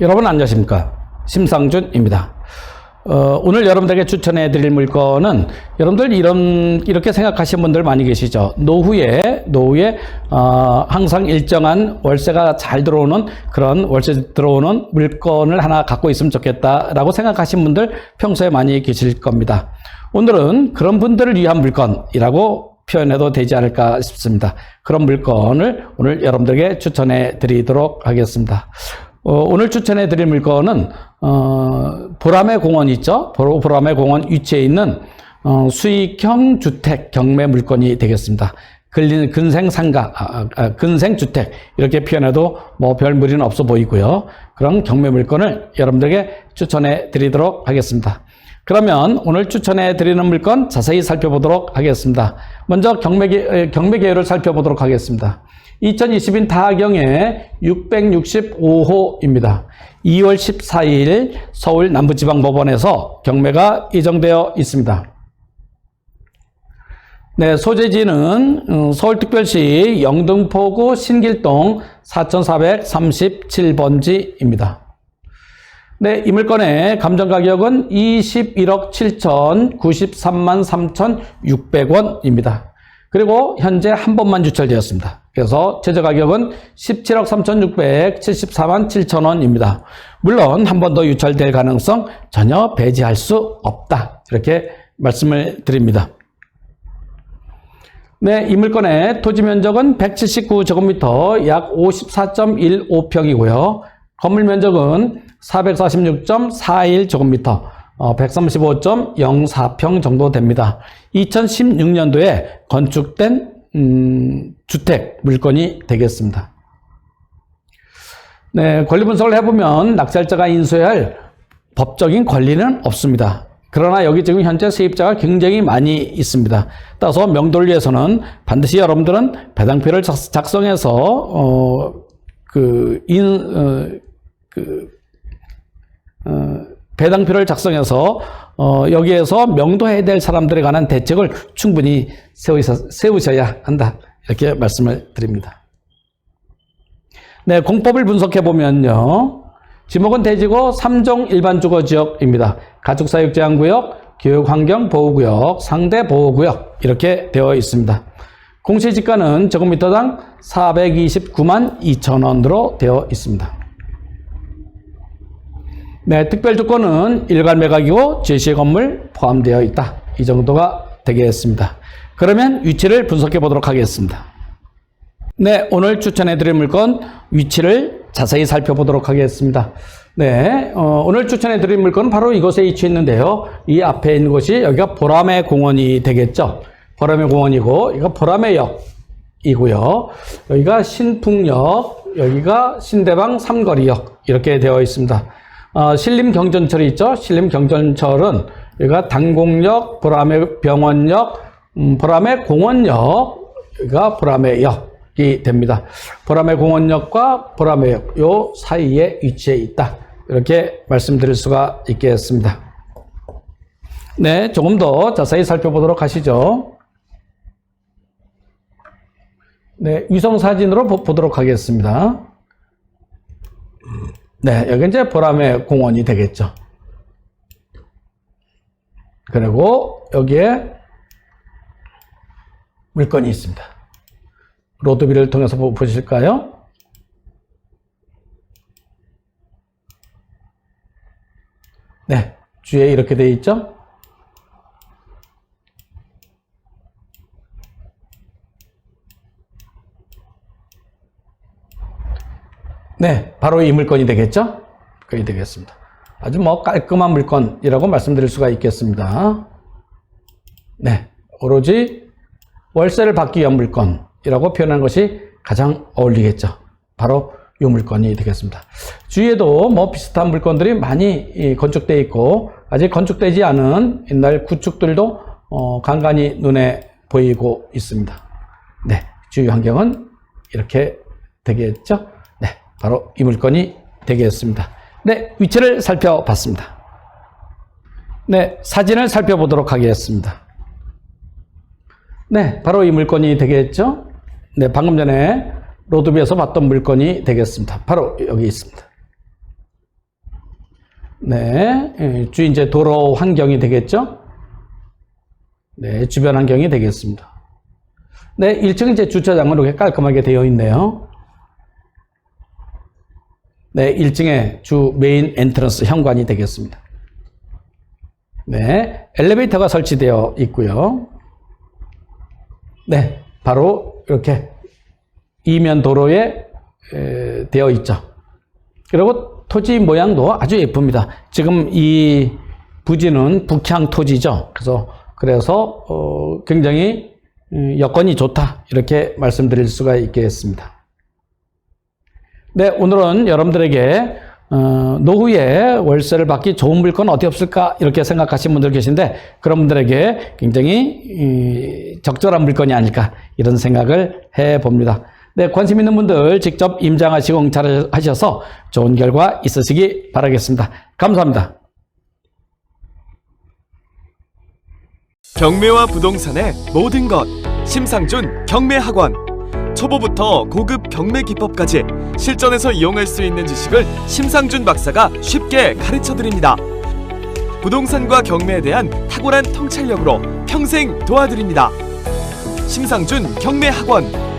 여러분 안녕하십니까 심상준입니다. 어, 오늘 여러분들에게 추천해 드릴 물건은 여러분들 이런 이렇게 생각하시는 분들 많이 계시죠. 노후에 노후에 어, 항상 일정한 월세가 잘 들어오는 그런 월세 들어오는 물건을 하나 갖고 있으면 좋겠다라고 생각하시는 분들 평소에 많이 계실 겁니다. 오늘은 그런 분들을 위한 물건이라고 표현해도 되지 않을까 싶습니다. 그런 물건을 오늘 여러분들에게 추천해 드리도록 하겠습니다. 어, 오늘 추천해 드릴 물건은 어, 보람의 공원 있죠? 보- 보람의 공원 위치에 있는 어, 수익형 주택 경매 물건이 되겠습니다. 근린 근생 상가, 아, 아, 근생 주택 이렇게 표현해도 뭐 별 무리는 없어 보이고요. 그런 경매 물건을 여러분들에게 추천해 드리도록 하겠습니다. 그러면 오늘 추천해 드리는 물건 자세히 살펴보도록 하겠습니다. 먼저 경매, 계- 경매 계열을 살펴보도록 하겠습니다. 2020년 타경의 665호입니다. 2월 14일 서울 남부지방법원에서 경매가 예정되어 있습니다. 네, 소재지는 음, 서울특별시 영등포구 신길동 4437번지입니다. 네, 이 물건의 감정 가격은 21억 7,093만 3,600원입니다. 그리고 현재 한 번만 유찰되었습니다. 그래서 최저 가격은 17억 3,674만 7천 원입니다. 물론 한 번 더 유찰될 가능성 전혀 배제할 수 없다. 이렇게 말씀을 드립니다. 네, 이 물건의 토지 면적은 179제곱미터 약 54.15평이고요. 건물 면적은 446.41제곱미터, 어, 135.04평 정도 됩니다. 2016년도에 건축된 음, 주택 물건이 되겠습니다. 네, 권리 분석을 해보면 낙찰자가 인수해야 할 법적인 권리는 없습니다. 그러나 여기 지금 현재 세입자가 굉장히 많이 있습니다. 따라서 명도를 위해서는 반드시 여러분들은 배당표를 작- 작성해서 어, 그, 인, 어, 그, 어, 배당표를 작성해서 어, 여기에서 명도해야 될 사람들에 관한 대책을 충분히 세우셔, 세우셔 야 한다. 이렇게 말씀을 드립니다. 네, 공법을 분석해 보면요. 지목은 대지고 3종 일반 주거 지역입니다. 가축 사육 제한 구역, 교육 환경 보호 구역, 상대 보호 구역 이렇게 되어 있습니다. 공시 지가는 제곱미터당 429만 2천 원으로 되어 있습니다. 네, 특별 조건은 일괄 매각이고 제시의 건물 포함되어 있다. 이 정도가 되겠습니다. 그러면 위치를 분석해 보도록 하겠습니다. 네, 오늘 추천해 드릴 물건 위치를 자세히 살펴보도록 하겠습니다. 네, 어, 오늘 추천해 드릴 물건은 바로 이곳에 위치해 있는데요. 이 앞에 있는 곳이 여기가 보람의 공원이 되겠죠. 보람의 공원이고, 이거 보람의 역이고요. 여기가 신풍역, 여기가 신대방 삼거리역 이렇게 되어 있습니다. 어, 신림경전철이 있죠. 신림경전철은 여기가 단공역, 보람의 병원역, 음, 보람의 공원역, 여기가 보람의 역이 됩니다. 보람의 공원역과 보람의 역, 요 사이에 위치해 있다. 이렇게 말씀드릴 수가 있겠습니다. 네, 조금 더 자세히 살펴보도록 하시죠. 네, 위성 사진으로 보- 보도록 하겠습니다. 네, 여기 이제 보람의 공원이 되겠죠. 그리고 여기에 물건이 있습니다. 로드비를 통해서 보- 보실까요? 네, 주에 이렇게 되어 있죠? 네, 바로 이 물건이 되겠죠? 물건이 되겠습니다. 아주 뭐 깔끔한 물건이라고 말씀드릴 수가 있겠습니다. 네, 오로지 월세를 받기 위한 물건이라고 표현한 것이 가장 어울리겠죠. 바로 이 물건이 되겠습니다. 주위에도 뭐 비슷한 물건들이 많이 이, 건축되어 있고 아직 건축되지 않은 옛날 구축들도 어, 간간히 눈에 보이고 있습니다. 네, 주위 환경은 이렇게 되겠죠. 네, 바로 이 물건이 되겠습니다. 네, 위치를 살펴봤습니다. 네, 사진을 살펴보도록 하겠습니다. 네, 바로 이 물건이 되겠죠? 네, 방금 전에 로드비에서 봤던 물건이 되겠습니다. 바로 여기 있습니다. 네, 예, 주 이제 도로 환경이 되겠죠? 네, 주변 환경이 되겠습니다. 네, 1층 이제 주차장으로 깔끔하게 되어 있네요. 네, 1층에 주 메인 엔트런스 현관이 되겠습니다. 네, 엘리베이터가 설치되어 있고요. 네, 바로 이렇게 이면 도로에 에, 되어 있죠. 그리고 토지 모양도 아주 예쁩니다. 지금 이 부지는 북향 토지죠. 그래서 그래서 어, 굉장히 음, 여건이 좋다 이렇게 말씀드릴 수가 있겠습니다. 네, 오늘은 여러분들에게 어, 노후에 월세를 받기 좋은 물건 어디 없을까 이렇게 생각하시는 분들 계신데 그런 분들에게 굉장히 이, 적절한 물건이 아닐까 이런 생각을 해 봅니다. 네, 관심 있는 분들 직접 임장하시고 응찰하셔서 좋은 결과 있으시기 바라겠습니다. 감사합니다. 경매와 부동산의 모든 것 심상준 경매학원 초보부터 고급 경매 기법까지 실전에서 이용할 수 있는 지식을 심상준 박사가 쉽게 가르쳐 드립니다. 부동산과 경매에 대한 탁월한 통찰력으로 평생 도와드립니다. 심상준 경매 학원